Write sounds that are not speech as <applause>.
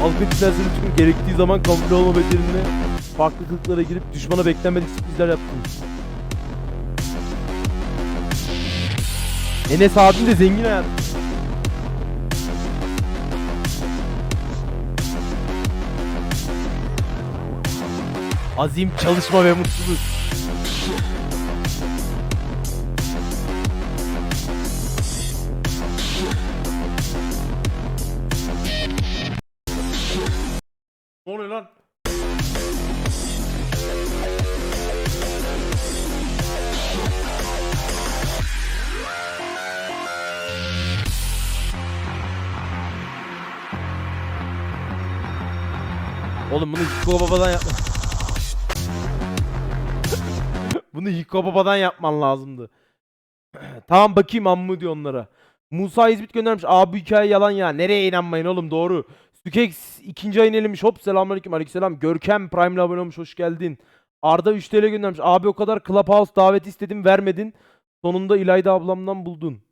Halkın içerisinde çıkıp gerektiği zaman kamufle olma becerimle farklı kılıklara girip düşmana beklenmedik sürprizler yaptım. Enes abim de zengin hayat. Azim, çalışma ve mutluluk. Ne oluyor lan? Oğlum bunu Hiko Baba'dan yapma. bunu Hiko Baba'dan yapman lazımdı. <clears throat> tamam bakayım ammu diyor onlara. Musa İzmit göndermiş. Abi hikaye yalan ya. Nereye inanmayın oğlum doğru. Sükex ikinci ayın elemiş. Hop selamünaleyküm aleykümselam. Görkem Prime'le abone olmuş. Hoş geldin. Arda 3 TL göndermiş. Abi o kadar Clubhouse daveti istedim vermedin. Sonunda İlayda ablamdan buldun.